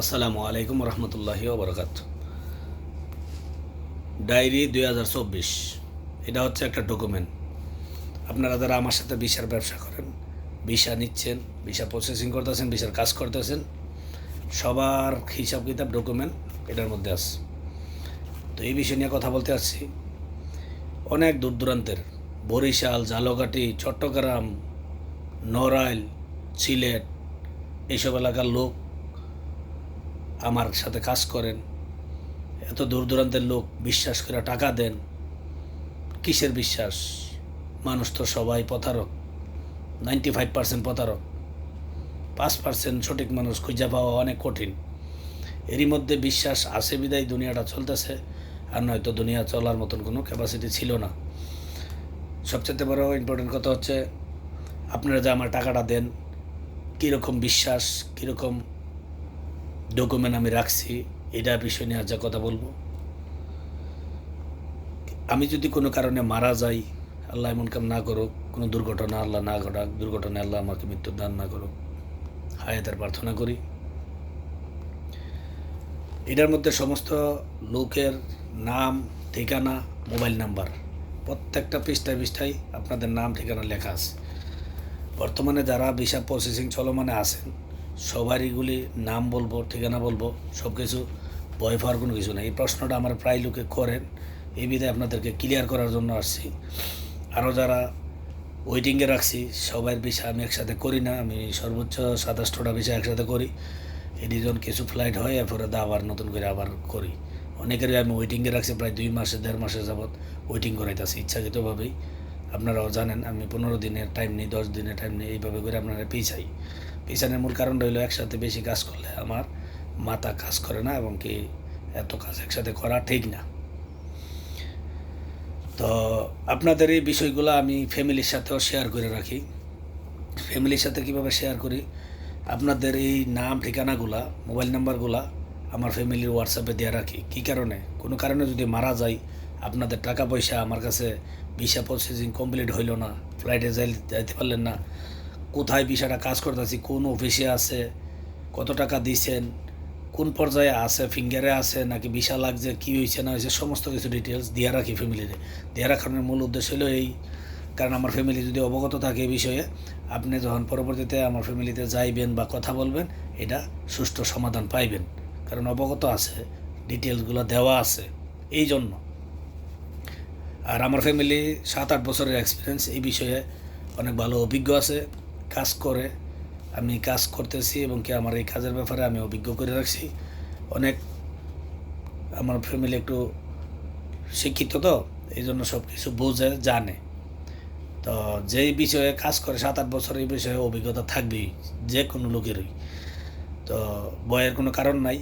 আসসালামু আলাইকুম রহমতুল্লাহি ওবরকাত ডায়েরি দুই হাজার চব্বিশ, এটা হচ্ছে একটা ডকুমেন্ট। আপনারা যারা আমার সাথে ভিসার ব্যবসা করেন, ভিসা নিচ্ছেন, ভিসা প্রসেসিং করতেছেন, ভিসার কাজ করতেছেন, সবার হিসাব কিতাব, ডকুমেন্ট এটার মধ্যে আছে। তো এই বিষয় নিয়ে কথা বলতে আসছি। অনেক দূর দূরান্তের, বরিশাল ঝালকাঠি চট্টগ্রাম, নড়াইল, সিলেট এইসব এলাকার লোক আমার সাথে কাজ করেন। এত দূর দূরান্তের লোক বিশ্বাস করে টাকা দেন। কিসের বিশ্বাস? মানুষ তো সবাই প্রতারক। নাইনটি ফাইভ পার্সেন্ট প্রতারক। পাঁচ পার্সেন্ট সঠিক মানুষ খুঁজে পাওয়া অনেক কঠিন। এরই মধ্যে বিশ্বাস আছে বিদায়, দুনিয়াটা চলতেছে। আর নয়তো দুনিয়া চলার মতন কোনো ক্যাপাসিটি ছিল না। সবচেয়ে বড় ইম্পর্টেন্ট কথা হচ্ছে, আপনারা যে আমার টাকাটা দেন, কীরকম বিশ্বাস, কীরকম ডকুমেন্ট আমি রাখছি, এটা বিষয় নিয়ে যা কথা বলব। আমি যদি কোনো কারণে মারা যাই, আল্লাহ এমন কাম না করুক, কোনো দুর্ঘটনা আল্লাহ না ঘটাক দুর্ঘটনা আল্লাহ আমাকে মৃত্যুর দান না করুক, হায়াতের প্রার্থনা করি। এটার মধ্যে সমস্ত লোকের নাম, ঠিকানা, মোবাইল নাম্বার, প্রত্যেকটা পৃষ্ঠায় পৃষ্ঠায় আপনাদের নাম, ঠিকানা লেখা আছে। বর্তমানে যারা ভিসা প্রসেসিং চলমানে আছেন সবারইগুলি নাম বলব, ঠিকানা বলব, সব কিছু, ভয় পাওয়ার কোনো কিছু নেই। এই প্রশ্নটা আমার প্রায় লোকে করেন। এই বিধায় আপনাদেরকে ক্লিয়ার করার জন্য আসছি। আরও যারা ওয়েটিংয়ে রাখছি সবার বিষয় আমি একসাথে করি না, আমি সর্বোচ্চ সাতাশটা বিষয় একসাথে করি। এই দুজন কিছু ফ্লাইট হয়, এরপরে দা আবার নতুন করে আবার করি। অনেকেরই আমি ওয়েটিংয়ে রাখছি, প্রায় দুই মাসে, দেড় মাসে যাবৎ ওয়েটিং করাইতেছি, ইচ্ছাকৃতভাবেই। আপনারাও জানেন, আমি পনেরো দিনের টাইম নিই, দশ দিনের টাইম নিই, এইভাবে করে আপনারা পিছাই। পিছানোর মূল কারণ রইল একসাথে বেশি কাজ করলে আমার মাথা কাজ করে না এবং কি এত কাজ একসাথে করা ঠিক না। তো আপনাদের এই বিষয়গুলো আমি ফ্যামিলির সাথেও শেয়ার করে রাখি। ফ্যামিলির সাথে কীভাবে শেয়ার করি? আপনাদের এই নাম, ঠিকানাগুলা, মোবাইল নাম্বারগুলা আমার ফ্যামিলির হোয়াটসঅ্যাপে দেওয়া রাখি। কী কারণে? কোনো কারণে যদি মারা যাই, আপনাদের টাকা পয়সা আমার কাছে ভিসা প্রসেসিং কমপ্লিট হইল না ফ্লাইটে যাই, যাইতে পারলেন না কোথায় ভিসাটা কাজ করতেছি, কোন অফিসে আছে, কত টাকা দিছেন, কোন পর্যায়ে আছে ফিঙ্গারে আছে, নাকি ভিসা লাগছে, কী হয়েছে না হয়েছে সমস্ত কিছু ডিটেলস দিয়ে রাখি ফ্যামিলিতে দিয়ে রাখার মূল উদ্দেশ্য হলো এই, কারণ আমার ফ্যামিলি যদি অবগত থাকে এই বিষয়ে, আপনি যখন পরবর্তীতে আমার ফ্যামিলিতে যাইবেন বা কথা বলবেন, এটা সুষ্ঠু সমাধান পাইবেন। কারণ অবগত আছে ডিটেলসগুলো দেওয়া আছে, এই জন্য। আর আমার ফ্যামিলি সাত আট বছরের এক্সপিরিয়েন্স এই বিষয়ে অনেক ভালো অভিজ্ঞ আছে। কাজ করে, আমি কাজ করতেছি এবং কি আমার এই কাজের ব্যাপারে আমি অভিজ্ঞ করে রাখছি। অনেক আমার ফ্যামিলি একটু শিক্ষিত তো এই জন্য সব কিছু বোঝে, জানে। তো যেই বিষয়ে কাজ করে সাত আট বছর এই বিষয়ে অভিজ্ঞতা থাকবেই যে কোনো লোকেরই। তো বয়ের কোনো কারণ নাই।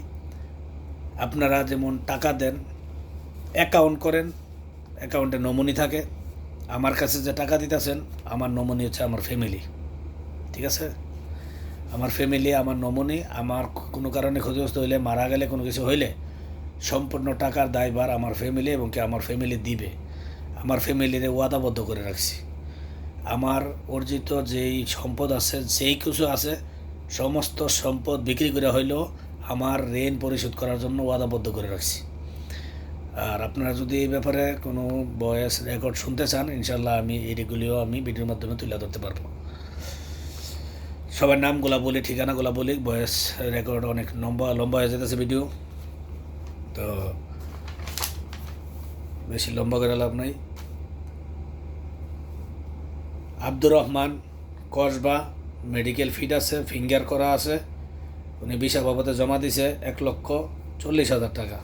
আপনারা যেমন টাকা দেন অ্যাকাউন্ট করেন অ্যাকাউন্টে নমনি থাকে। আমার কাছে যে টাকা দিতেছেন, আমার নমনি হচ্ছে আমার ফ্যামিলি ঠিক আছে? আমার ফ্যামিলি আমার নমনি, আমার কোনো কারণে ক্ষতিগ্রস্ত হইলে, মারা গেলে, কোনো কিছু হইলে, সম্পূর্ণ টাকার দায়ভার আমার ফ্যামিলি এবং কি আমার ফ্যামিলি দিবে। আমার ফ্যামিলিরে ওয়াদাবদ্ধ করে রাখছি। আমার অর্জিত যেই সম্পদ আছে, যেই কিছু আছে, সমস্ত সম্পদ বিক্রি করে হইলেও আমার ঋণ পরিশোধ করার জন্য ওয়াদাবদ্ধ করে রাখছি। আর আপনারা যদি এই ব্যাপারে কোনো বয়স রেকর্ড শুনতে চান ইনশাল্লাহ আমি এই রেগুলিও আমি ভিডিওর মাধ্যমে তুলে ধরতে পারব। সবার নামগুলা বলি ঠিকানাগুলা বলি, বয়স রেকর্ড অনেক লম্বা লম্বা হয়ে যেতেছে ভিডিও তো বেশি লম্বা করে লাভ নাই। আব্দুর রহমান কসবা মেডিকেল ফিট আছে ফিঙ্গার করা আছে। উনি বিশা বাবদে জমা দিছে এক লক্ষ চল্লিশ হাজার টাকা।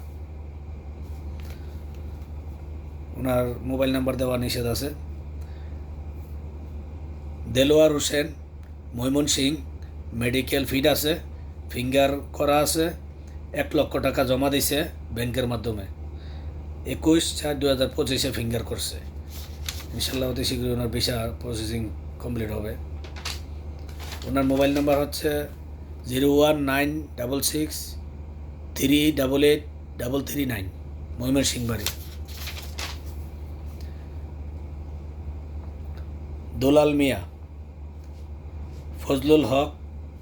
ওনার মোবাইল নাম্বার দেওয়া নিষেধ আছে। Delwar Hossain Mymensingh medical fit আছে ফিঙ্গার করা আছে, এক লক্ষ টাকা জমা দিছে ব্যাংকের মাধ্যমে। একুশ চার দু হাজার পঁচিশে ফিঙ্গার করছে। ইনশাল্লাহ অতি শীঘ্রই ওনার ভিসা প্রসেসিং কমপ্লিট হবে। ওনার মোবাইল নাম্বার হচ্ছে zero one nine double six three double eight double three nine মহিমের সিংবাড়ি Dulal Mia Fazlul হক,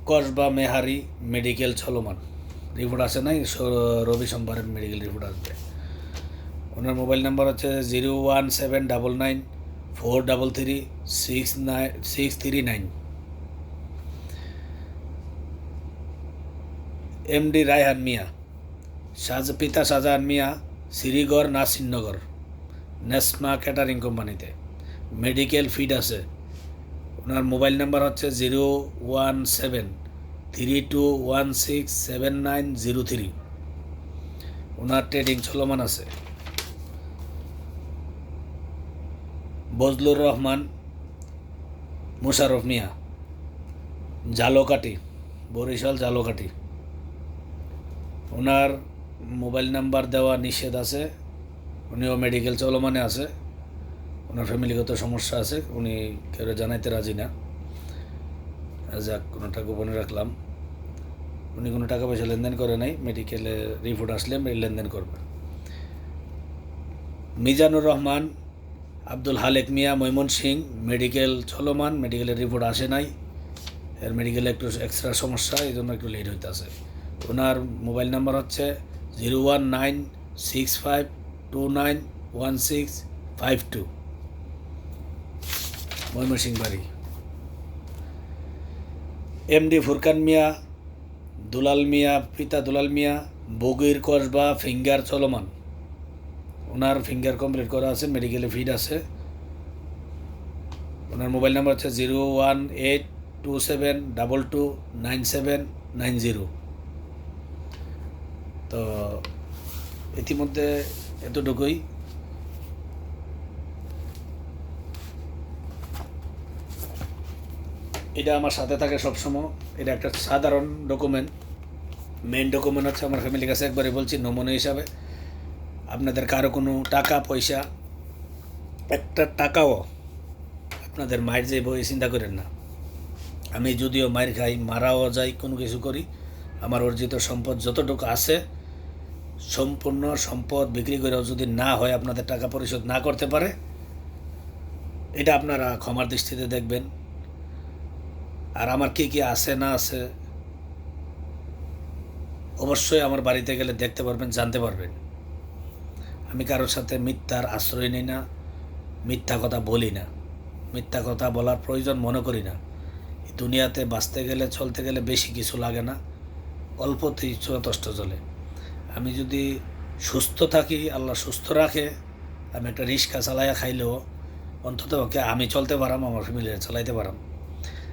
কসবা মেহারি মেডিকেল চলমান রিপোর্ট আসে নাই? রবি সোমবারের মেডিকেল রিপোর্ট আসবে। ওনার মোবাইল নাম্বার হচ্ছে zero one seven double nine four double three six nine six three nine MD Raihan Mia, সাজ, পিতা শাহজাহান মিয়া, শ্রীগড় নাসিরনগর, নেসমা ক্যাটারিং কোম্পানিতে মেডিকেল ফিড আছে। ওনার মোবাইল নাম্বার হচ্ছে zero one seven three two one six seven nine zero three. ওনার trading চলমান আছে। বজলুর রহমান মুশারফ মিয়া জালোকাটি বরিশাল জালোকাটি ওনার mobile number দেওয়া নিষেধ আছে। উনিও মেডিকেল চলমানে আছে। ফ্যামিলিগত সমস্যা আছে, উনি কেউ জানাইতে রাজি না। যাক, কোনোটা গোপনে রাখলাম। উনি কোনো টাকা পয়সা লেনদেন করে নাই, মেডিকেলে রিপোর্ট আসলে লেনদেন করবে। মিজানুর রহমান, আব্দুল হালেক মিয়া মৈমন সিং, মেডিকেল চলমান মেডিকেলের রিপোর্ট আসে নাই। এর মেডিকেলে একটু এক্সট্রা সমস্যা এই জন্য একটু লেট হইতেছে। ওনার মোবাইল নাম্বার হচ্ছে zero one nine six five two nine one six five two. Mymensingh বাড়ি। এমডি ফুরকান মিয়া, দুলাল মিয়া, পিতা দুলাল মিয়া, বগির কসবা, ফিঙ্গার চলমান। ওনার ফিঙ্গার কমপ্লিট করা আছে, মেডিকেলে ফিড আছে। ওনার মোবাইল নাম্বার হচ্ছে zero one eight two seven double two nine seven nine zero. তো ইতিমধ্যে এতটুকুই। এটা আমার সাথে থাকে সবসময়। এটা একটা সাধারণ ডকুমেন্ট মেইন ডকুমেন্ট হচ্ছে আমার ফ্যামিলির কাছে একবারে বলছি, নমুনা হিসাবে। আপনাদের কারও কোনো টাকা, পয়সা, একটা টাকাও আপনাদের মায়ের যে বই চিন্তা করেন না। আমি যদিও মায়ের খাই, মারাও যাই, কোনো কিছু করি, আমার অর্জিত সম্পদ যতটুকু আছে, সম্পূর্ণ সম্পদ বিক্রি করেও যদি না হয়, আপনাদের টাকা পরিশোধ না করতে পারে, এটা আপনারা ক্ষমার দৃষ্টিতে দেখবেন। আর আমার কি কি আছে, না আছে, অবশ্যই আমার বাড়িতে গেলে দেখতে পারবেন, জানতে পারবেন। আমি কারোর সাথে মিথ্যার আশ্রয় নিই না, মিথ্যা কথা বলি না। মিথ্যা কথা বলার প্রয়োজন মনে করি না। দুনিয়াতে বাঁচতে গেলে, চলতে গেলে বেশি কিছু লাগে না, অল্পতেই যথেষ্ট চলে। আমি যদি সুস্থ থাকি, আল্লাহ সুস্থ রাখে, আমি একটা রিক্সা চালাইয়া খাইলেও অন্তত ওকে আমি চলতে পারাম, আমার ফ্যামিলি চালাইতে পারাম।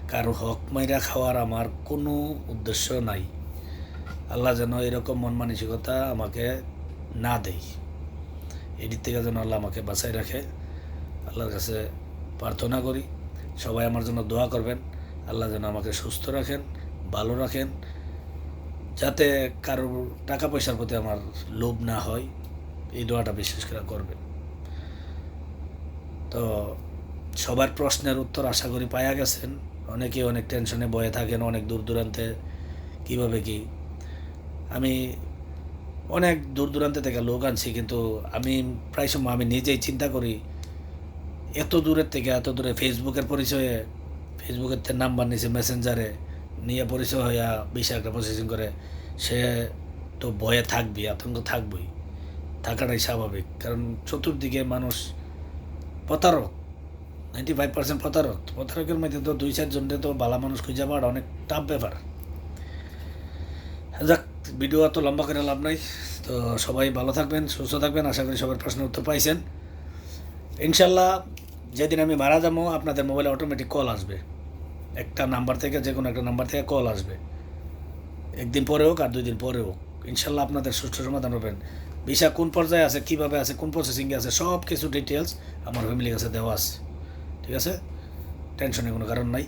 কারও হক মাইরা খাওয়ার আমার কোনো উদ্দেশ্য নাই। আল্লাহ যেন এরকম মন মানসিকতা আমাকে না দেয়। এটির থেকে যেন আল্লাহ আমাকে বাঁচাই রাখে। আল্লাহর কাছে প্রার্থনা করি, সবাই আমার জন্য দোয়া করবেন। আল্লাহ যেন আমাকে সুস্থ রাখেন, ভালো রাখেন, যাতে কারোর টাকা পয়সার প্রতি আমার লোভ না হয়। এই দোয়াটা বিশেষ করে করবেন। তো সবার প্রশ্নের উত্তর আশা করি পাওয়া গেছেন। অনেকে অনেক টেনশনে বয়ে থাকেন, অনেক দূর দূরান্তে কীভাবে কি? আমি অনেক দূর দূরান্তে থেকে লোক আনছি, কিন্তু আমি প্রায় সময় আমি নিজেই চিন্তা করি, এত দূরের থেকে এত দূরে ফেসবুকের পরিচয়ে ফেসবুকের থেকে নাম্বার নিয়েছে মেসেঞ্জারে নিয়ে পরিচয় হইয়া বেশি একটা প্রসেসিং করে, সে তো ভয়ে থাকবে, আতঙ্ক থাকবেই। থাকাটাই স্বাভাবিক, কারণ চতুর্দিকে মানুষ প্রতারক। নাইনটি ফাইভ পার্সেন্ট প্রতারক। প্রতারকের মধ্যে তো দুই চারজনকে তো বালা মানুষ খুঁজে পাওয়াটা অনেক টাফ ব্যাপার। যাক ভিডিও এত লম্বা করে লাভ নাই, তো সবাই ভালো থাকবেন, সুস্থ থাকবেন, আশা করি সবার প্রশ্নের উত্তর পাইছেন। ইনশাল্লাহ যেদিন আমি মারা যাব, আপনাদের মোবাইলে অটোমেটিক কল আসবে। একটা নাম্বার থেকে যে কোনো একটা নাম্বার থেকে কল আসবে। একদিন পরে হোক আর দুই দিন পরে হোক। ইনশাল্লাহ আপনাদের সুষ্ঠু সমাধান হবেন। ভিসা কোন পর্যায়ে আছে, কীভাবে আছে, কোন প্রসেসিংয়ে আছে সব কিছু ডিটেলস আমার ফ্যামিলির কাছে দেওয়া আছে। ঠিক আছে? টেনশনের কোনো কারণ নাই।